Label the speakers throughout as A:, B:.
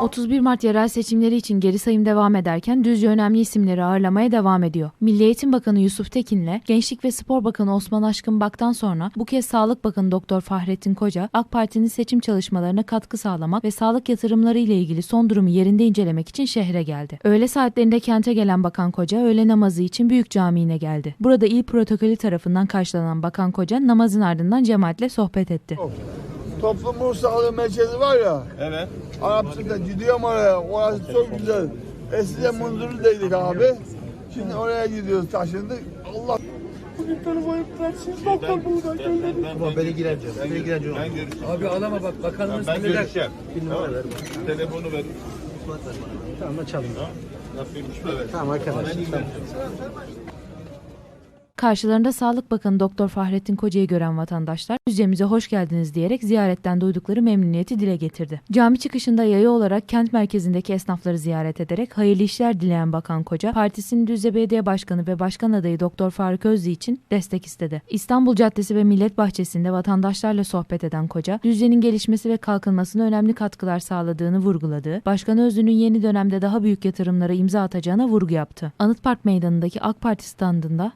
A: 31 Mart yerel seçimleri için geri sayım devam ederken Düzce önemli isimleri ağırlamaya devam ediyor. Milli Eğitim Bakanı Yusuf Tekin'le Gençlik ve Spor Bakanı Osman Aşkın Bak'tan sonra bu kez Sağlık Bakanı Doktor Fahrettin Koca, AK Parti'nin seçim çalışmalarına katkı sağlamak ve sağlık yatırımları ile ilgili son durumu yerinde incelemek için şehre geldi. Öğle saatlerinde kente gelen Bakan Koca öğle namazı için Büyük Camii'ne geldi. Burada il protokolü tarafından karşılanan Bakan Koca namazın ardından cemaatle sohbet etti.
B: Toplumun sağlığı merkezi var ya.
C: Evet.
B: Arapçık'ta gidiyorum oraya. Orası çok güzel. Eskiden Munzurlu'daydık abi. Şimdi oraya gidiyoruz taşındık. Allah
C: Ama beni gireceğim. Beni gireceğim. Ben görüşeceğim.
D: Abi ağlama bak bakanımız
C: Ben görüşeceğim.
D: Bir numara ver.
C: Telefonu ver.
D: Tamam açalım. Tamam arkadaş. Tamam.
A: Karşılarında Sağlık Bakanı Doktor Fahrettin Koca'yı gören vatandaşlar Düzce'mize hoş geldiniz diyerek ziyaretten duydukları memnuniyeti dile getirdi. Cami çıkışında yayı olarak kent merkezindeki esnafları ziyaret ederek hayırlı işler dileyen Bakan Koca, partisinin Düzce Belediye Başkanı ve Başkan adayı Doktor Faruk Özlü için destek istedi. İstanbul Caddesi ve Millet Bahçesi'nde vatandaşlarla sohbet eden Koca, Düzce'nin gelişmesi ve kalkınmasına önemli katkılar sağladığını vurguladı. Başkan Özlü'nün yeni dönemde daha büyük yatırımlara imza atacağına vurgu yaptı. Anıt Park Meydanı'ndaki AK Parti standında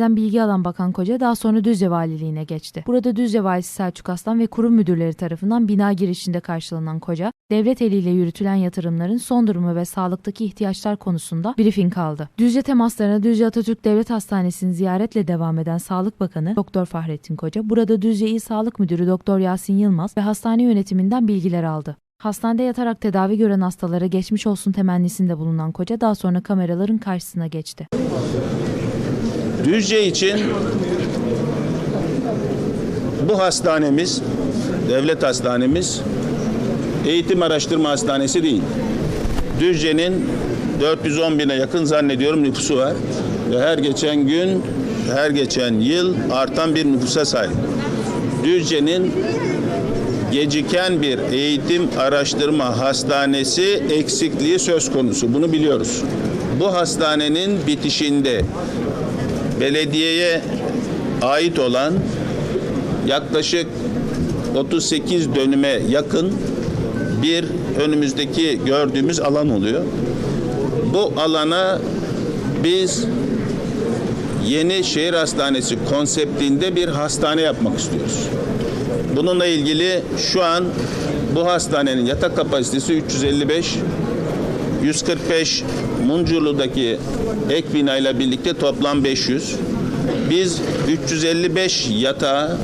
A: partililerden bilgi alan Bakan Koca daha sonra Düzce Valiliğine geçti. Burada Düzce Valisi Selçuk Aslan ve kurum müdürleri tarafından bina girişinde karşılanan Koca, devlet eliyle yürütülen yatırımların son durumu ve sağlıktaki ihtiyaçlar konusunda briefing aldı. Düzce temaslarına Düzce Atatürk Devlet Hastanesi'ni ziyaretle devam eden Sağlık Bakanı Doktor Fahrettin Koca, burada Düzce İl Sağlık Müdürü Doktor Yasin Yılmaz ve hastane yönetiminden bilgiler aldı. Hastanede yatarak tedavi gören hastalara geçmiş olsun temennisinde bulunan koca daha sonra kameraların karşısına geçti.
E: Düzce için bu hastanemiz, devlet hastanemiz, eğitim araştırma hastanesi değil. Düzce'nin 410 bine yakın zannediyorum nüfusu var. Ve her geçen gün, her geçen yıl artan bir nüfusa sahip. Düzce'nin geciken bir eğitim araştırma hastanesi eksikliği söz konusu. Bunu biliyoruz. Bu hastanenin bitişinde belediyeye ait olan yaklaşık 38 dönüme yakın bir önümüzdeki gördüğümüz alan oluyor. Bu alana biz yeni şehir hastanesi konseptinde bir hastane yapmak istiyoruz. Bununla ilgili şu an bu hastanenin yatak kapasitesi 355 145 Muncurlu'daki ek binayla birlikte toplam 500. Biz 355 yatağı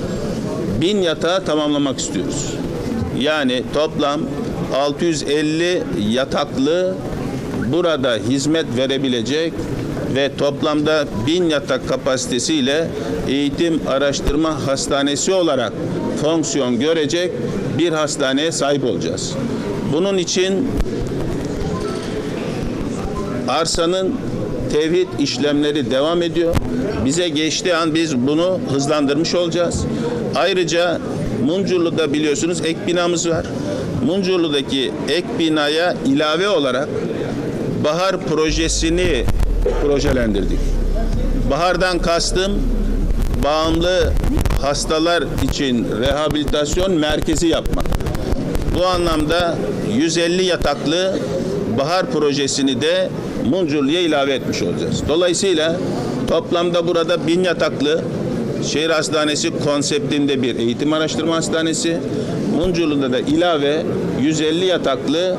E: 1000 yatağı tamamlamak istiyoruz. Yani toplam 650 yataklı burada hizmet verebilecek ve toplamda 1000 yatak kapasitesiyle eğitim araştırma hastanesi olarak fonksiyon görecek bir hastaneye sahip olacağız. Bunun için arsanın tevhid işlemleri devam ediyor. Bize geçtiği an biz bunu hızlandırmış olacağız. Ayrıca Muncurlu'da biliyorsunuz ek binamız var. Muncurlu'daki ek binaya ilave olarak bahar projesini projelendirdik. Bahardan kastım bağımlı hastalar için rehabilitasyon merkezi yapmak. Bu anlamda 150 yataklı bahar projesini de Muncurlu'ya ilave etmiş olacağız. Dolayısıyla toplamda burada bin yataklı şehir hastanesi konseptinde bir eğitim araştırma hastanesi, Muncurlu'da da ilave 150 yataklı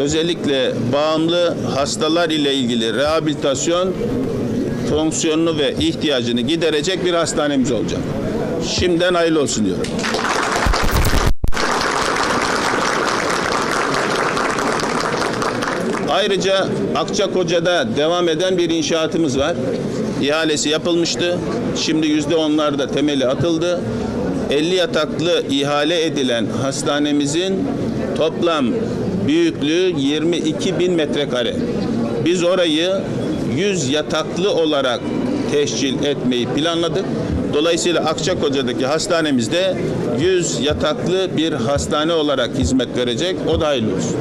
E: özellikle bağımlı hastalar ile ilgili rehabilitasyon fonksiyonunu ve ihtiyacını giderecek bir hastanemiz olacak. Şimdiden hayırlı olsun diyorum. Ayrıca Akçakoca'da devam eden bir inşaatımız var. İhalesi yapılmıştı. Şimdi yüzde onlarda temeli atıldı. 50 yataklı ihale edilen hastanemizin toplam büyüklüğü 22 bin metrekare. Biz orayı 100 yataklı olarak teşkil etmeyi planladık. Dolayısıyla Akçakoca'daki hastanemizde 100 yataklı bir hastane olarak hizmet verecek. O da hayırlı olsun.